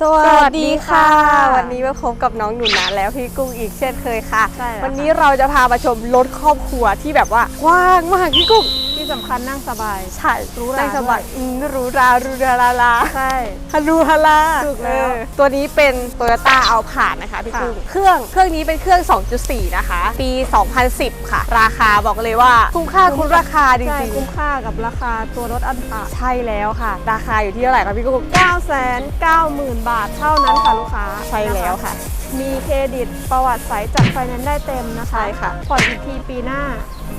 สวัสดีค่ะสวัสดีค่ะ วันนี้มาพบกับน้องหนูนาแล้วพี่กุ้งอีกเช่นเคยค่ะ ใช่แล้ววันนี้เราจะพามาชมรถครอบครัวที่แบบว่ากว้างมากพี่กุ้งที่ สำคัญนั่งสบาย ใช่หรูหรานั่งสบายด้วยอืมหรูราหรูราลาลาใช่ฮัลลูฮัลลาถูกแล้ว เออตัวนี้เป็น Toyota a l p a นะคะพี่ค่ะ กุ้งเครื่องเครื่องนี้เป็นเครื่อง 2.4 นะคะ ปี 2010 ค่ะ ราคาบอกเลยว่า คุ้มค่าคุ้มราคาจใช่ริงคุ้มค่ากับราคาตัวรถอันผ่าๆใช่แล้วค่ะ ราคาอยู่ที่เท่าไหร่คะพี่กุ้ง 9 9 0 0 0 0 บาทเท่านั้นค่ะลูกค้าใช่แล้วค่ะ มีเครดิตประวัติใสจัดไฟแนนซ์ได้เต็มนะคะใช่ค่ะ ผ่อนอีกทีปีหน้า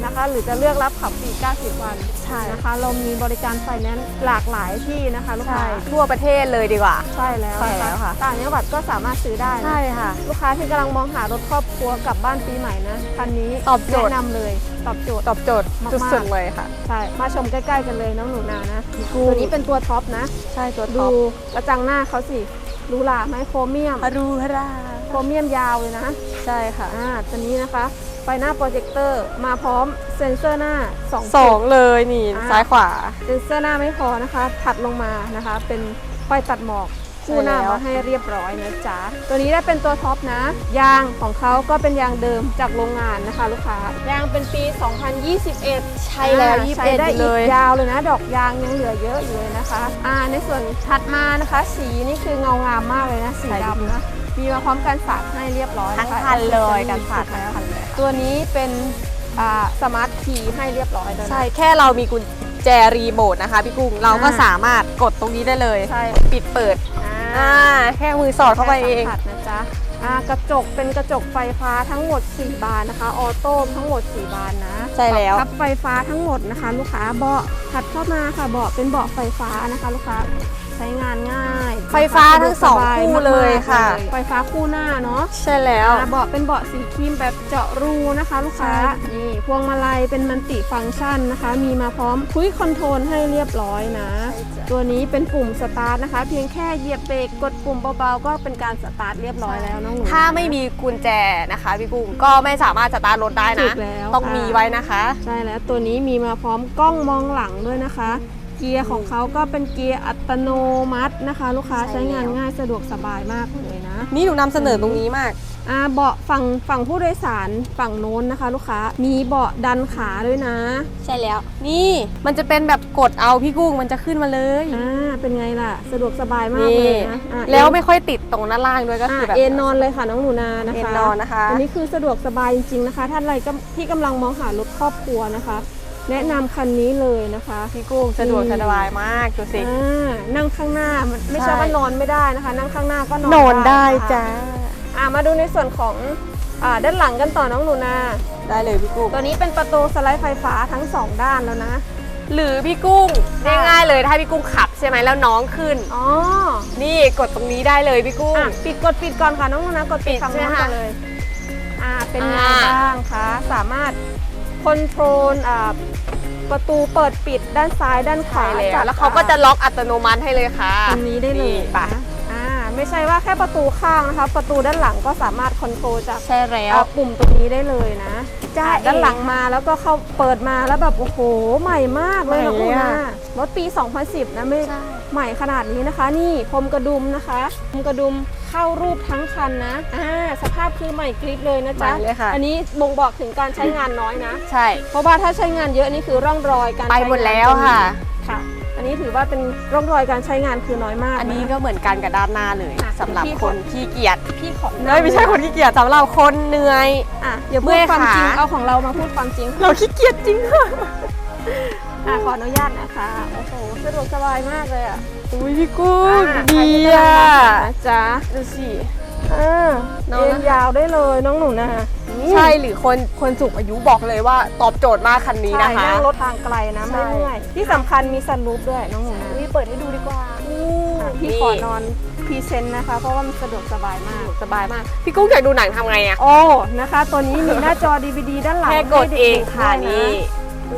นะคะ หรือจะเลือกรับขับฟรี 90 วันใช่นะคะ เรามีบริการไฟแนนซ์หลากหลายที่นะคะลูกใช่ค้าทั่วประเทศเลยดีกว่า ใช่แล้วใช่แล้วค่ะ ต่างจังหวัดก็สามารถซื้อได้นะใช่ค่ะ ลูกค้าที่กำลังมองหารถครอบครัวกลับบ้านปีใหม่นะคันนี้ตอบโจทย์แนะนำเลยตอบโจทย์ตอบโจทย์มากๆสุดๆเลยค่ะ ใช่ มาชมใกล้ๆกันเลยน้องหนูนานะกูตัวนี้เป็นตัวท็อปนะ ใช่ตัวดูท็อปกระจังหน้าเขาสิหรูหราไหมโครเมียมฮารูฮาราโครเมียมยาวเลยนะ ใช่ค่ะอ่าตัวนี้นะคะ ไฟหน้าโปรเจคเตอร์มาพร้อมเซ็นเซอร์หน้า2สอจุงดเลยนี่อ่า ซ้ายขวา เซ็นเซอร์หน้าไม่พอนะคะ ถัดลงมานะคะ เป็นไฟตัดหมอกคู่หน้าใช่แล้ว มาให้เรียบร้อยนะจ๊ะ ตัวนี้ได้เป็นตัวท็อปนะ ยางของเขาก็เป็นยางเดิมจากโรงงานนะคะ ลูกค้ายางเป็นปี 2021 ใช่แล้วอ่ายี่สิบใช้เอ็ดได้เลอีกย ยาวเลยนะ ดอกยางยังเหลือเยอะอยู่เลยนะคะอ่าในส่วนถัดมานะคะ สีนี่คือเงางามมากเลยนะ สีดำนะ มีมาพร้อมกันสาดให้เรียบร้อยทั้งะะคันเลยแอกันคผ่าเซนอรี่ทั้งคันเลยค่ะ ตัวนี้เป็นอ่าสมาร์ทคีย์ให้เรียบร้อยเลยนะ ใช่แค่เรามีกุญแจรีโมทนะคะพี่กุ้งเราก็อ่าสามารถกดตรงนี้ได้เลย ใช่ ปิดเปิดอ่าอ่าแค่มือสอดเข้าไปเองแค่สัมผัสนะจ๊ะอ่า กระจกเป็นกระจกไฟฟ้าทั้งหมด 4 บานนะคะ ออโต้ทั้งหมด 4 บานนะใช่แล้วปรับไฟฟ้าทั้งหมดนะคะ ลูกค้าเบาะถัดเข้ามาค่ะเบาะเป็นเบาะไฟฟ้านะคะ ลูกค้าใช้งานง่าย ไฟฟ้าทั้งสองสบายคู่มากๆเลยค่ะ ไฟฟ้าคู่หน้าเนาะใช่แล้วอ่าเบาะเป็นเบาะสีครีมแบบเจาะรูนะคะ ลูกค้าใช่นี่พวงมาลัยเป็นมันติฟังก์ชันนะคะ มีมาพร้อมคุยคอนโทรลให้เรียบร้อยนะ ตัวนี้เป็นปุ่มสตาร์ทนะคะ เพียงแค่เหยียบเบรกกดปุ่มเบาๆก็เป็นการสตาร์ทเรียบร้อยแล้วน้องหนู ถ้าไม่มีกุญแจนะคะพี่กุ้งก็ไม่สามารถสตาร์ทรถได้ถูนะ กแล้วต้องค่ะ มีไว้นะคะ ใช่แล้วตัวนี้มีมาพร้อมกล้องมองหลังด้วยนะคะ เกียร์ของเขาก็เป็นเกียร์อัตโนมัตินะคะ ลูกค้าใช่ใช้งานแล้ว ง่ายสะดวกสบายมากเลยนะ นี่หนูนำเสนอตรงนี้มากอ่า เบาะฝั่งฝั่งผู้โดยสารฝั่งโน้นนะคะ ลูกค้ามีเบาะดันขาด้วยนะ ใช่แล้ว นี่มันจะเป็นแบบกดเอาพี่กุ้งมันจะขึ้นมาเลยอ่าเป็นไงล่ะ สะดวกสบายมากนี่เลยนะอะแล้วไม่ค่อยติดตรงด้านล่างด้วยก็อ่าคือแบบ เอนนอนเลยค่ะน้องหนูนานะคะเอนนอนนะคะอันนี้คือสะดวกสบายจริงๆนะคะ ท่านใดก็ที่กำลังมองหารถครอบครัวนะคะ แนะนำคันนี้เลยนะคะพี่กุ้งสะดวกอืมสบายมากดูสิอ่านั่งข้างหน้ามันไม่ใช่ใช่ว่านอนไม่ได้นะคะ นั่งข้างหน้าก็นอนนอนได้ค่ะจ้า อ่ามาดูในส่วนของอ่าด้านหลังกันต่อน้องหนูนา ได้เลยพี่กุ้งตัวนี้เป็นประตูสไลด์ไฟฟ้าทั้งสองด้านแล้วนะ หรือพี่กุ้งค่ะง่ายๆเลยถ้าพี่กุ้งขับใช่ไหมแล้วน้องขึ้น อ๋อ นี่กดตรงนี้ได้เลยพี่กุ้ง อะปิดกดปิดก่อนค่ะน้องหนูนากดปิดปิดฝั่งใช่โน้ไหมนคะก่อนเลย อ่าเป็นไงอ่าบ้างคะ สามารถคอนโทรลอ่าประตูเปิดปิดด้านซ้ายด้านขวาใช่แล้วจับแล้วเขาก็จะล็อกอัตโนมัติให้เลยค่ะ ตรงนี้ได้เลยนี่ปะ นะอ่า ไม่ใช่ว่าแค่ประตูข้างนะคะ ประตูด้านหลังก็สามารถคอนโทรลจากใช่แล้วอ่าปุ่มตรงนี้ได้เลยนะจ้าอ่าเอ๋ด้านหลังมาแล้วก็เข้าเปิดมาแล้วแบบโอ้โหใหม่มากเลยนะใหม่คุณเลยนะอะรถปี 2010 นะไม่ใช่ใหม่ขนาดนี้นะคะ นี่พรมกระดุมนะคะพรมกระดุมเข้ารูปทั้งคันนะอ่าสภาพคือใหม่กริบเลยนะใหจ๊ะม่เลยค่ะอันนี้บ่งบอกถึงการใช้งานน้อยนะ ใช่ เพราะว่าถ้าใช้งานเยอะนี่คือร่องรอยการไปใช้งานหมดแล้วค่ะค่ะ อันนี้ถือว่าเป็นร่องรอยการใช้งานคือน้อยมากอันนี้ะก็เหมือนกันกับด้านหน้าเลยอะสำหรับพี่ขคอน ขี้เกียจพี่ขอเอ้ยไม่ใช่คนขี้เกียจสำหรับคนเหนื่อย อะอย่าเมื่พูดอยความจริงขา เอาของเรามาพูดความจริงเราขี้เกียจจริงค่ะอะขออนุญาตนะคะโอ้โหสะดวกสบายมากเลยอะอุ้ยพี่กุ้งอะดีใครที่อะกำลังมองหานะจ๊ะดูสิ อ่าน้องเอ็นยาวได้เลยน้องหนูนะนี่ใช่หรือคนคนสูงอายุบอกเลยว่าตอบโจทย์มากคันนี้ใช่นะคะนั่งรถทางไกลนะใช่ไม่เมื่อยที่สำคัญมีซันรูฟด้วยน้องหนูนะนี่เปิดให้ดูดีกว่าอะพี่นี่ขอนอนพรีเซนต์นะคะ เพราะว่ามันสะดวกสบายมากสบายมาก พี่กุ้งอยากดูหนังทำไงอะโอ้นะคะ ตัวนี้มีหน้าจอ DVD ด้านหลังแค่กดให้เองๆค่ะด้วยนี่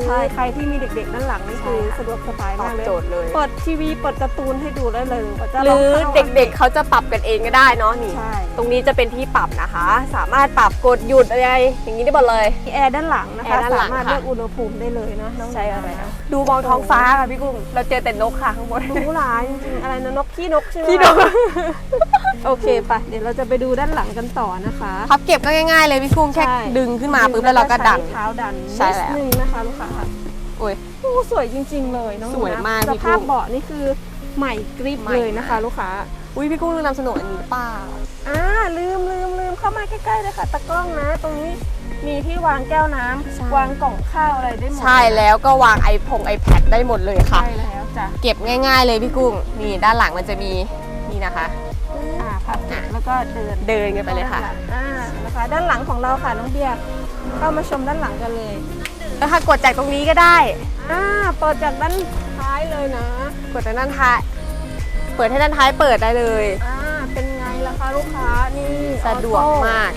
ใช่ใครที่มีเด็กๆด้านหลังนี่คือใช่ค่ะสะดวกสบายตอมากบเลย โจทย์เลย เปิดทีวีเปิดการ์ตูนให้ดูได้เลยว่าจะหรือลงข้าเด็กๆเขาจะปรับกันเองก็ได้เนาะนี่ ใช่ตรงนี้จะเป็นที่ปรับนะคะ สามารถปรับกดหยุดอะไรอย่างนี้ได้หมดเลย มีแอร์ด้านหลังนะคะแอร์ด้านหลังสามารถค่ะ เลือกอุณหภูมิได้เลยนะน้องใช่แล้วดูมองท้องฟ้าค่ะพี่กุ้งเราเจอแต่นกค่ะข้างบนหรูหราจริงๆอะไรนะนกขี้นกใช่ไหมขี้นก โอเคไปเดี๋ยวเราจะไปดูด้านหลังกันต่อนะคะ พับเก็บก็ง่ายๆเลยพี่กุ้งแค่ใช่ดึงขึ้นมาปุ๊บแล้วเราก็ดัน ใช้เท้าดันใช่แล้ว นิดนึงนะคะลูกค้าโอ้ยโอ้สวยจริง ๆ เลยน้องสวยมากสพี่กุ้ง ภาพเบาะนี่คือใหม่กริบใหม่เลยนะคะ ลูกค้าอุ้ยพี่กุ้งลืมนำเสนออันนี้เปล่าอ่าลืมลืมลืมเข้ามาใกล้ๆเลยค่ะตะกล้องนะ ตรงนี้มีที่วางแก้วน้ำใช่วางกล่องข้าวอะไรได้หมดใช่แล้วก็วางไอพงไอแพดได้หมดเลยค่ะ ใช่แล้วจ้ะเก็บง่าย ๆ เลยพี่กุ้งนี่ด้านหลังมันจะมีนี่นะคะ อ่าพับเก็บแล้วก็เดิน เดินกันไปเลยค่ะอ่านะคะด้านหลังของเราค่ะน้องเบียร์เข้ามาชมด้านหลังกันเลย แล้วค่ะกดจากตรงนี้ก็ได้อ่าเปิดจากด้านท้ายเลยนะกดจากด้านท้าย เปิดให้ด้านท้ายเปิดได้เลย อ่าเป็นไงล่ะคะลูกค้านี่สะดวกมาก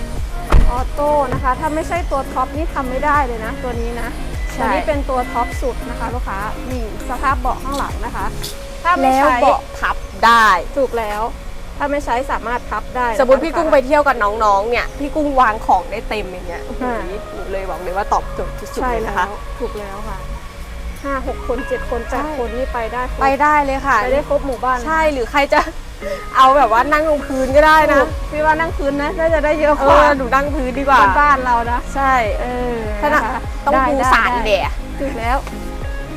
ออโต้นะคะ ถ้าไม่ใช่ตัวท็อปนี่ทำไม่ได้เลยนะ ตัวนี้นะใช่ ตัวนี้เป็นตัวท็อปสุดนะคะลูกค้านี่สภาพเบาะข้างหลังนะคะ ถ้าไม่แล้วใช้เบาะพับได้ ถูกแล้ว ถ้าไม่ใช้สามารถพับได้นะคะสมมติพี่กุ้งไปเที่ยวกับน้องๆ เนี่ย พี่กุ้งวางของได้เต็มอย่างเงี้ยอ่าหนูเลยบอกเลยว่าตอบโจทย์ที่สุดใช่เลยแล้นะคะวถูกแล้วค่ะห้าหกคนเจ็ดคนแปดใช่คนนี่ไปได้ครบไปได้เลยค่ะไปได้ครบหมู่บ้านใช่หรือใครจะเอาแบบว่านั่งลงพื้นก็ได้นะพี่ว่านั่งพื้นนะน่าจะได้เยอะเอกว่าอหนูนั่งพื้นดีกว่าบ้านๆเรานะ ใช่เออขนาดนะคะต้องได้ปูได้สารได้แดดถูกแล้ว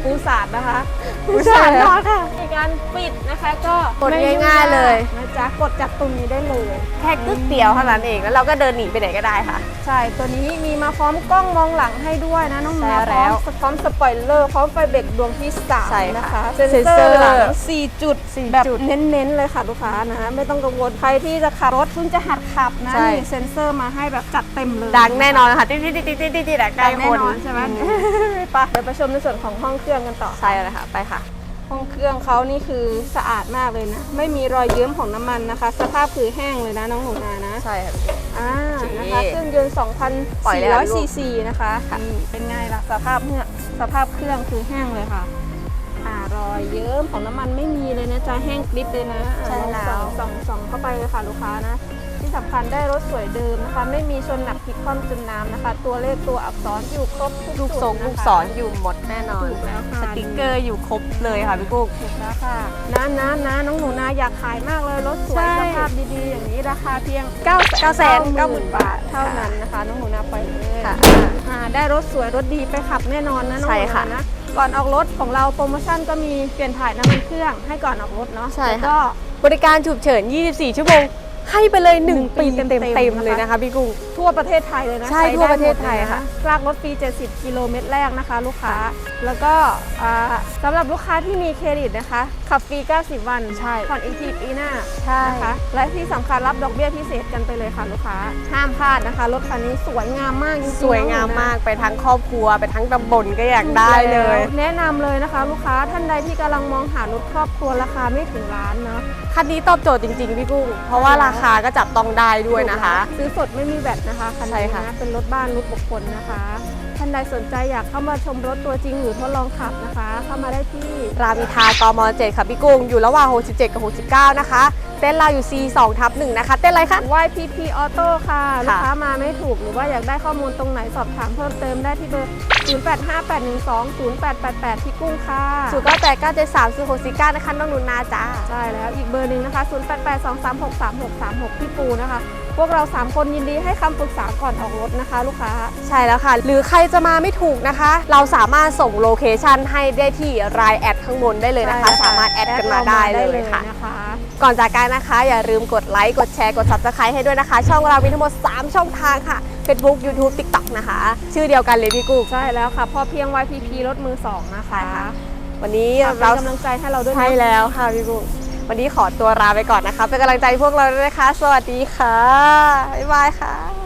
ปูสาดนะคะปูสาดทอดค่ะในการปิดนะคะก็กดไม่ง่ายๆเลยนะจ๊ะกดจากตรงนี้ได้เลยแค่กึกเดียวเท่านั้นเองแล้วเราก็เดินหนีไปไหนก็ได้ค่ะ ใช่ตัวนี้มีมาพร้อมกล้องมองหลังให้ด้วยนะน้องใช่ๆพแล้ร้อมวพร้อมสปอยเลอร์พร้อมไฟเบรกดวงที่สามใช่ค่ะนะคะเซ็เซ็นนเซเซออร์ร์หลัง4จุดสี่แบบจุดเน้นๆเลยค่ะลูกค้านะไม่ต้องกังวลใครที่จะขับรถเพิ่งจะหัดขับนะใช่นี่เซ็นเซอร์มาให้แบบจัดเต็มเลยดังแน่นอนค่ะติ๊ดติ๊ดติ๊ดติ๊ดติ๊ดติ๊ดใกล้ดังแน่คนนอนใช่ไหมอืไปเดี๋ยวไปชมในส่วนของห้องเครื่องกันต่อใช่เลยค่ะ ไปค่ะ ห้องเครื่องเขานี่คือสะอาดมากเลยนะ ไม่มีรอยเยิ้มของน้ำมันนะคะ สภาพคือแห้งเลยนะน้องหนูนานะ ใช่ค่ะ อ่าโอเคนะคะเครื่องยนต์ปล่อยเลยค่ะ2,400ซีซีนะคะนี่เป็นไงล่ะสภาพเนี่ยสภาพเครื่องคือแห้งเลยค่ะ อ่ารอยเยิ้มของน้ำมันไม่มีเลยนะจ๊ะแห้งกริบเลยนะอ่าใช่แล้วส่องส่องส่องเข้าไปเลยค่ะลูกค้านะ ที่สำคัญได้รถสวยเดิมนะคะ ไม่มีชนหนักพลิกคว่ำจนน้ำนะคะ ตัวเลขตัวอักษรอยู่ครบทุกลูกทรงจุดนะคะลูกศรอยู่หมดแน่นอนถูกแล้วค่ะสติกเกอร์อยู่ครบเลยค่ะพี่กุ้งถูกแล้วค่ะนะนะนะน้องหนูนาอยากขายมากเลยรถสวยใช่สภาพดีๆ อย่างนี้ราคาเพียง9 9 9 0 0 0บาทเท่านั้นนะคะ น้องหนูนาไปเลยค่ะอ่าได้รถสวยรถดีไปขับแน่นอนนะน้องหใช่นูค่ะนานะก่อนออกรถของเราโปรโมชั่นก็มีเปลี่ยนถ่ายน้ำมันเครื่องให้ก่อนออกรถเนาะใช่ค่ะแล้วก็บริการฉุกเฉิน 24 ชั่วโมง ให้ไปเลยหนึ่ง1ปีปีเต็มเต็มๆๆเลยนะคะพี่กุ้ง ทั่วประเทศไทยเลยนะใช่ได้ทั่วประเทศหมดลไทยค่ะลากรถฟรี 70 กิโลเมตรแรกนะคะ ลูกค้า แล้วก็อ่าสำหรับลูกค้าที่มีเครดิตนะคะ ขับฟรี 90 วันใช่ผ่อนอีกทีปีหน้าใช่ นะคะและที่สำคัญรับดอกเบี้ยพิเศษกันไปเลยค่ะลูกค้า ห้ามพลาดนะคะ รถคันนี้สวยงามมากจริงๆสวยงามมากไปทั้งครอบครัว ไปทั้งตำบลก็อยากถูกได้เลย แนะนำเลยนะคะ ลูกค้าท่านใดที่กำลังมองหารถครอบครัวราคาไม่ถึงล้านเนาะ คันนี้ตอบโจทย์จริง ๆ พี่กุ้ง เพราะว่าราคาก็จับต้องได้ด้วยนะคะ ซื้อสดไม่มีแบตนะคะคันใช่นี้ค่ะ นะเป็นรถบ้านรถบุคคลนะคะท่านใดสนใจอยากเข้ามาชมรถตัวจริงหรือทดลองขับนะคะ เข้ามาได้ที่ รามอินทรากม 7 ค่ะพี่กุ้งอยู่ระหว่าง 67 กับ 69 นะคะเต้นเราอยู่ C2 ทับ1นะคะ เต้นอะไรคะ YPP Auto ค่ะ ลูกค้ามาไม่ถูกหรือว่าอยากได้ข้อมูลตรงไหนสอบถามเพิ่มเติมได้ที่เบอร์ 0858120888 ที่กุ้งค่ะศูนย์เก้าแปดเก้าเจ็ดสามศูนย์หกสี่เก้านะคะน้องหนุนนาจ้าใช่แล้วอีกเบอร์หนึ่งนะคะ 0882363636ที่ปูนะคะ พวกเรา 3 คนยินดีให้คำปรึกษาก่อนออกรถนะคะ ลูกค้า ใช่แล้วค่ะ หรือใครจะมาไม่ถูกนะคะ เราสามารถส่งโลเคชันให้ได้ที่รายแอดข้างบนได้เลยนะคะใช่สามารถแอดกันมาได้เลยค่ะนะคะ ก่อนจากกันนะคะ อย่าลืมกดไลค์กดแชร์กด subscribe ให้ด้วยนะคะ ช่องเรามีทั้งหมด 3 ช่องทางค่ะ Facebook YouTube TikTok นะคะ ชื่อเดียวกันเลยพี่กุ๊กใช่แล้วค่ะ พอเพียง YPP รถมือ 2 นะคะ วันนี้ฝากเป็นเรากำลังใจให้เราด้วยนะใช่แล้วค่ะพี่กุ๊กวันนี้ขอตัวลาไปก่อนนะคะ เป็นกำลังใจให้พวกเราด้วยนะคะ สวัสดีค่ะบ๊ายบายค่ะ